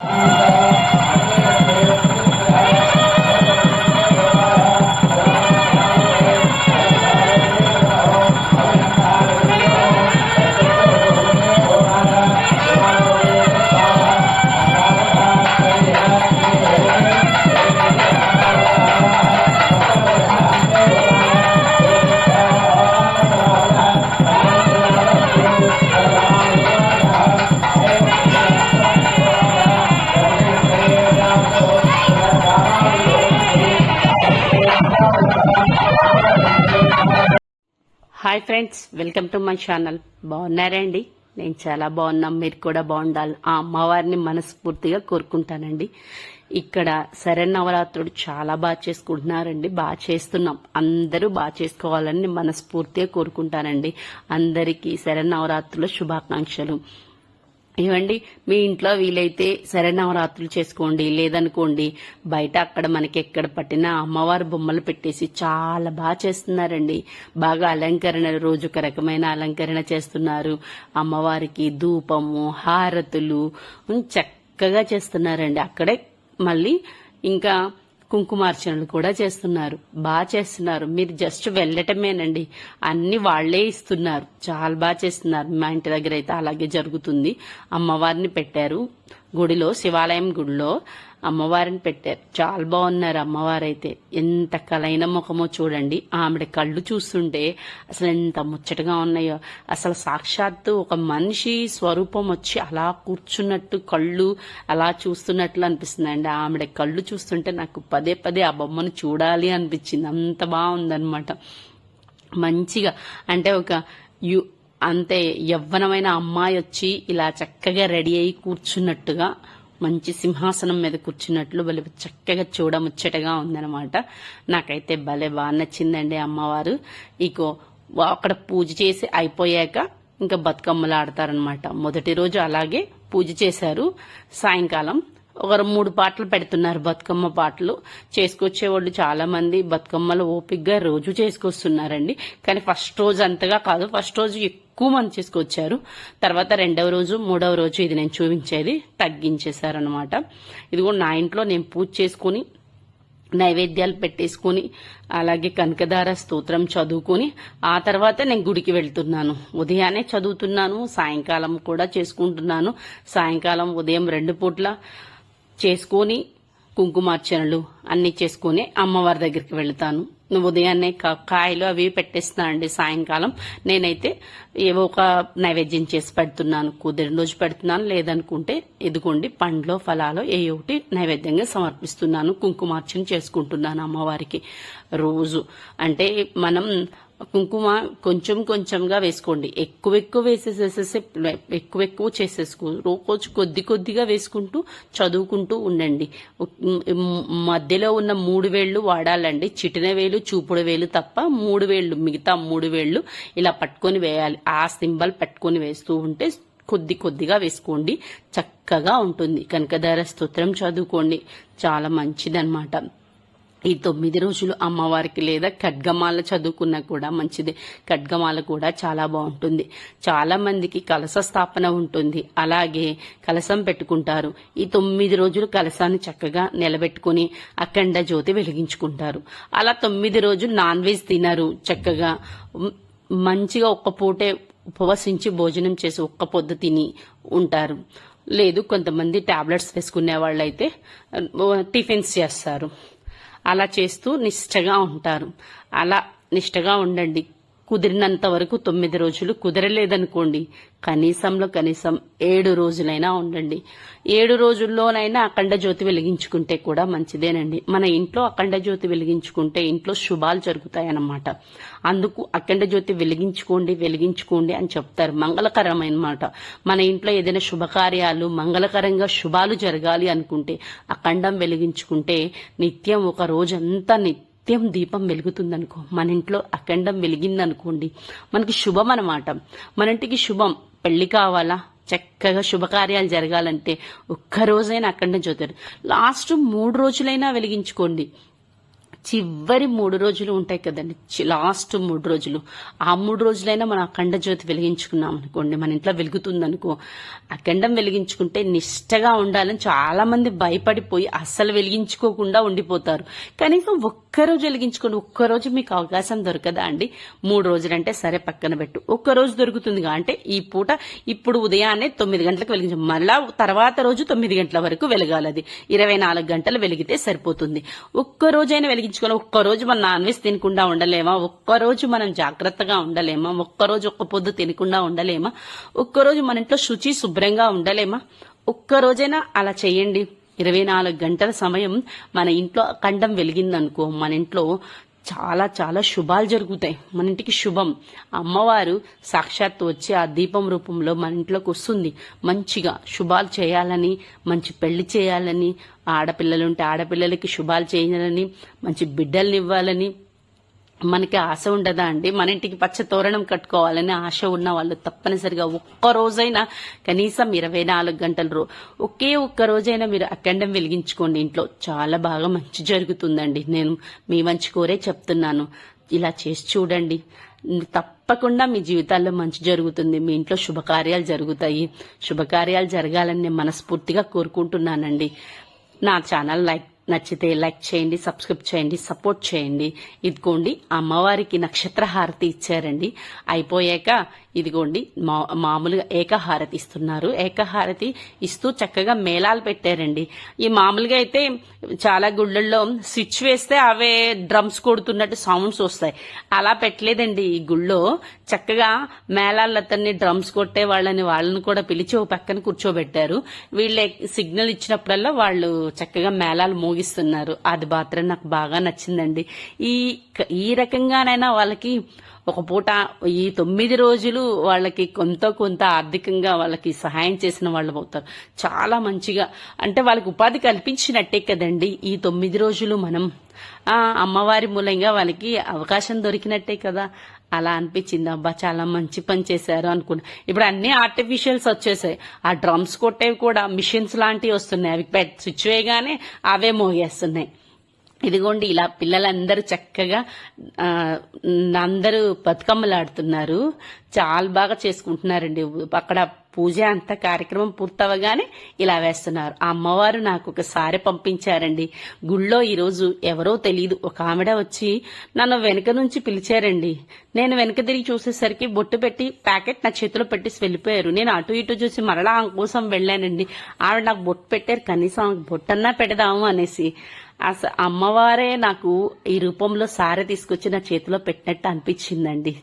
you hi friends welcome to my channel. బాగున్నారండి నేను చాలా బాగున్నాం. మీరు కూడా బాగుండాలి ఆ అమ్మవారిని మనస్ఫూర్తిగా కోరుకుంటానండి. ఇక్కడ శరన్నవరాత్రుడు చాలా బాగా చేసుకుంటున్నారండి. బాగా చేస్తున్నాం. అందరూ బాగా చేసుకోవాలని మనస్ఫూర్తిగా కోరుకుంటానండి. అందరికీ శరన్నవరాత్రుల శుభాకాంక్షలు. ఇవ్వండి మీ ఇంట్లో వీలైతే సరే నవరాత్రులు చేసుకోండి. లేదనుకోండి బయట అక్కడ మనకి ఎక్కడ పట్టినా అమ్మవారి బొమ్మలు పెట్టేసి చాలా బాగా చేస్తున్నారండి. బాగా అలంకరణ రోజుక రకమైన అలంకరణ చేస్తున్నారు. అమ్మవారికి ధూపము హారతులు చక్కగా చేస్తున్నారండి. అక్కడే మళ్ళీ ఇంకా కుంకుమార్చనలు కూడా చేస్తున్నారు. బాగా చేస్తున్నారు. మీరు జస్ట్ వెళ్ళటమేనండి. అన్ని వాళ్ళే ఇస్తున్నారు. చాలా బాగా చేస్తున్నారు. మా ఇంటి దగ్గర అయితే అలాగే జరుగుతుంది. అమ్మవారిని పెట్టారు. గుడిలో శివాలయం గుడిలో. అమ్మవారిని పెట్టారు. చాలా బాగున్నారు అమ్మవారైతే. ఎంత కలైన ముఖమో చూడండి. ఆవిడ కళ్ళు చూస్తుంటే అసలు ఎంత ముచ్చటగా ఉన్నాయో. అసలు సాక్షాత్తు ఒక మనిషి స్వరూపం వచ్చి అలా కూర్చున్నట్టు కళ్ళు అలా చూస్తున్నట్లు అనిపిస్తుందండి. ఆవిడ కళ్ళు చూస్తుంటే నాకు పదే పదే ఆ బొమ్మను చూడాలి అనిపించింది. అంత బాగుందనమాట మంచిగా అంటే ఒక యు అంతే యవ్వనమైన అమ్మాయి వచ్చి ఇలా చక్కగా రెడీ అయి కూర్చున్నట్టుగా మంచి సింహాసనం మీద కూర్చున్నట్లు భలే చక్కగా చూడముచ్చటగా ఉందనమాట నాకైతే భలే బాగా నచ్చిందండి అమ్మవారు. ఇకో అక్కడ పూజ చేసి అయిపోయాక ఇంకా బతుకమ్మలు ఆడతారనమాట మొదటి రోజు అలాగే పూజ చేశారు. సాయంకాలం ఒక మూడు పాటలు పెడుతున్నారు. బతుకమ్మ పాటలు చేసుకొచ్చే వాళ్ళు చాలా మంది. బతుకమ్మలు ఓపిగ్గా రోజు చేసుకొస్తున్నారండి. కానీ ఫస్ట్ రోజు అంతగా కాదు. ఫస్ట్ రోజు ఎక్కువ మంది చేసుకొచ్చారు. తర్వాత రెండవ రోజు మూడవ రోజు ఇది నేను చూపించేది తగ్గించేశారనమాట ఇది కూడా నా ఇంట్లో నేను పూజ చేసుకుని నైవేద్యాలు పెట్టేసుకుని అలాగే కనకదార స్తోత్రం చదువుకొని ఆ తర్వాత నేను గుడికి వెళ్తున్నాను. ఉదయాన్నే చదువుతున్నాను. సాయంకాలం కూడా చేసుకుంటున్నాను. సాయంకాలం ఉదయం రెండు పూట్ల చేసుకొని కుంకుమార్చనలు అన్ని చేసుకుని అమ్మవారి దగ్గరికి వెళ్తాను. నువ్వు ఉదయాన్నే కా- కాయలు అవి పెట్టేస్తున్నానండి సాయంకాలం. నేనైతే ఏవో ఒక నైవేద్యం చేసి పెడుతున్నాను. కుదిరిన రోజు పెడుతున్నాను. లేదనుకుంటే ఇదిగోండి పండ్లో ఫలాలో ఏ ఒకటి నైవేద్యంగా సమర్పిస్తున్నాను. కుంకుమార్చన చేసుకుంటున్నాను అమ్మవారికి రోజు. అంటే మనం కుంకుమ కొంచెం కొంచెంగా వేసుకోండి. ఎక్కువ ఎక్కువ వేసేసేసేసి ఎక్కువ ఎక్కువ చేసేసుకో రోజు కొద్ది కొద్దిగా వేసుకుంటూ చదువుకుంటూ ఉండండి. మధ్యలో ఉన్న మూడు వేళ్ళు వాడాలండి. చిటిన వేలు చూపుడు వేలు తప్ప మూడు వేళ్ళు మిగతా మూడు వేళ్ళు ఇలా పట్టుకొని వేయాలి. ఆ సింబల్ పట్టుకొని వేస్తూ ఉంటే కొద్ది కొద్దిగా వేసుకోండి. చక్కగా ఉంటుంది. కనకదార స్తోత్రం చదువుకోండి. చాలా మంచిదన్నమాట. ఈ తొమ్మిది రోజులు అమ్మవారికి లేదా ఖడ్గమాల చదువుకున్నా కూడా మంచిదే. ఖడ్గమాల కూడా చాలా బాగుంటుంది. చాలా మందికి కలస స్థాపన ఉంటుంది. అలాగే కలసం పెట్టుకుంటారు. ఈ తొమ్మిది రోజులు కలసాన్ని చక్కగా నిలబెట్టుకుని అఖండ జ్యోతి వెలిగించుకుంటారు. అలా తొమ్మిది రోజులు నాన్ వెజ్ తినరు చక్కగా. మంచిగా ఒక్క పూటే ఉపవసించి భోజనం చేసి ఒక్క పొద్దు తిని ఉంటారు. లేదు కొంతమంది టాబ్లెట్స్ వేసుకునే వాళ్ళైతే టిఫిన్స్ చేస్తారు. అలా చేస్తూ నిష్టగా ఉంటారు. అలా నిష్టగా ఉండండి. కుదిరినంత వరకు తొమ్మిది రోజులు కుదరలేదనుకోండి. కనీసంలో కనీసం ఏడు రోజులైనా ఉండండి. ఏడు రోజుల్లోనైనా అఖండ జ్యోతి వెలిగించుకుంటే కూడా మంచిదేనండి. మన ఇంట్లో అఖండ జ్యోతి వెలిగించుకుంటే ఇంట్లో శుభాలు జరుగుతాయన్నమాట. అందుకు అఖండ జ్యోతి వెలిగించుకోండి వెలిగించుకోండి అని చెప్తారు. మంగళకరమైన మాట మన ఇంట్లో ఏదైనా శుభకార్యాలు మంగళకరంగా శుభాలు జరగాలి అనుకుంటే అఖండం వెలిగించుకుంటే నిత్యం ఒక రోజంతా నిత్యం నిత్యం దీపం వెలుగుతుందనుకో మన ఇంట్లో అఖండం వెలిగిందనుకోండి మనకి శుభం అనమాట మన ఇంటికి శుభం. పెళ్ళి కావాలా? చక్కగా శుభకార్యాలు జరగాలంటే ఒక్క రోజైనా అఖండం చూతారు లాస్ట్ మూడు రోజులైనా వెలిగించుకోండి. చివరి మూడు రోజులు ఉంటాయి కదండి. లాస్ట్ మూడు రోజులు. ఆ మూడు రోజులైనా మనం అఖండ జ్యోతి వెలిగించుకున్నాం అనుకోండి మన ఇంట్లో వెలుగుతుంది అనుకో అఖండం వెలిగించుకుంటే నిష్టగా ఉండాలని చాలా మంది భయపడిపోయి అస్సలు వెలిగించుకోకుండా ఉండిపోతారు. కనీసం ఒక్కరోజు వెలిగించుకోండి ఒక్కరోజు మీకు అవకాశం దొరకదా అండి? మూడు రోజులంటే సరే పక్కన పెట్టు. ఒక్క రోజు అంటే ఈ పూట ఇప్పుడు ఉదయాన్నే తొమ్మిది గంటలకు వెలిగించు మళ్ళా తర్వాత రోజు తొమ్మిది గంటల వరకు వెలగాలి అది ఇరవై నాలుగు గంటలు వెలిగితే సరిపోతుంది. ఒక్క రోజైనా వెలిగించుకొని ఒక్క రోజు మనం నాన్ వెజ్ తినకుండా ఉండలేమా? ఒక్కరోజు మనం జాగ్రత్తగా ఉండలేమా? ఒక్క రోజు ఒక్క పొద్దు తినకుండా ఉండలేమా? ఒక్క రోజు మన ఇంట్లో శుచి శుభ్రంగా ఉండలేమా? ఒక్క రోజైనా అలా చేయండి. ఇరవై నాలుగు గంటల సమయం మన ఇంట్లో కండం వెలిగిందనుకో మన ఇంట్లో చాలా చాలా శుభాలు జరుగుతాయి. మన ఇంటికి శుభం. అమ్మవారు సాక్షాత్తు వచ్చి ఆ దీపం రూపంలో మన ఇంట్లోకి వస్తుంది మంచిగా శుభాలు చేయాలని మంచి పెళ్ళి చేయాలని ఆడపిల్లలుంటే ఆడపిల్లలకి శుభాలు చేయాలని మంచి బిడ్డల్ని ఇవ్వాలని మనకి ఆశ ఉండదా అండి? మన ఇంటికి పచ్చ తోరణం కట్టుకోవాలని ఆశ ఉన్న వాళ్ళు తప్పనిసరిగా ఒక్క రోజైనా కనీసం ఇరవై నాలుగు గంటలు ఒకే ఒక్క రోజైనా మీరు అఖండం వెలిగించుకోండి ఇంట్లో. చాలా బాగా మంచి జరుగుతుందండి. నేను మీ మంచి కోరే చెప్తున్నాను. ఇలా చేసి చూడండి. తప్పకుండా మీ జీవితాల్లో మంచి జరుగుతుంది. మీ ఇంట్లో శుభకార్యాలు జరుగుతాయి. శుభకార్యాలు జరగాలని నేను మనస్ఫూర్తిగా కోరుకుంటున్నానండి. నా ఛానల్ లైక్ నచ్చితే లైక్ చేయండి సబ్స్క్రైబ్ చేయండి సపోర్ట్ చేయండి. ఇదిగోండి అమ్మవారికి నక్షత్ర హారతి ఇచ్చారండి. అయిపోయాక ఇదిగోండి మా మామూలుగా ఏకహారతి ఇస్తున్నారు. ఏకహారతి ఇస్తూ చక్కగా మేళాలు పెట్టారండి. ఈ మామూలుగా అయితే చాలా గుళ్ళల్లో స్విచ్ వేస్తే అవే డ్రమ్స్ కొడుతున్నట్టు సౌండ్స్ వస్తాయి. అలా పెట్టలేదండి ఈ గుళ్ళో. చక్కగా మేళాలతన్ని డ్రమ్స్ కొట్టే వాళ్ళని వాళ్ళని కూడా పిలిచి ఓ పక్కన కూర్చోబెట్టారు. వీళ్ళే సిగ్నల్ ఇచ్చినప్పుడల్లా వాళ్ళు చక్కగా మేళాలు మోగిస్తున్నారు. అది మాత్రం నాకు బాగా నచ్చిందండి. ఈ ఈ రకంగానైనా వాళ్ళకి ఒక పూట ఈ తొమ్మిది రోజులు వాళ్ళకి కొంత కొంత ఆర్థికంగా వాళ్ళకి సహాయం చేసిన వాళ్ళు అవుతారు. చాలా మంచిగా. అంటే వాళ్ళకి ఉపాధి కల్పించినట్టే కదండి ఈ తొమ్మిది రోజులు మనం. అమ్మవారి మూలంగా వాళ్ళకి అవకాశం దొరికినట్టే కదా. అలా అనిపించింది. అబ్బా చాలా మంచి పని చేశారు అనుకున్నా. ఇప్పుడు అన్ని ఆర్టిఫిషియల్స్ వచ్చేసాయి. ఆ డ్రమ్స్ కొట్టేవి కూడా మిషన్స్ లాంటివి వస్తున్నాయి. అవి స్విచ్ వేయగానే అవే మోగేస్తున్నాయి. ఇదిగోండి ఇలా పిల్లలందరూ చక్కగా అందరూ బతుకమ్మలాడుతున్నారు. చాలా బాగా చేసుకుంటున్నారండి. అక్కడ పూజ అంతా కార్యక్రమం పూర్తవగానే ఇలా వేస్తున్నారు. ఆ అమ్మవారు నాకు ఒకసారి పంపించారండి. గుళ్ళో ఈరోజు ఎవరో తెలియదు ఒక ఆవిడ వచ్చి నన్ను వెనక నుంచి పిలిచారండి. నేను వెనక తిరిగి చూసేసరికి బొట్టు పెట్టి ప్యాకెట్ నా చేతిలో పెట్టేసి వెళ్ళిపోయారు. నేను అటు ఇటు చూసి మరలా ఆమె కోసం వెళ్ళానండి. ఆవిడ నాకు బొట్టు పెట్టారు. కనీసం ఆమెకు బొట్టన్నా పెడదాము అనేసి. అసలు అమ్మవారే నాకు ఈ రూపంలో సారె తీసుకొచ్చి నా చేతిలో పెట్టినట్టు అనిపించిందండి.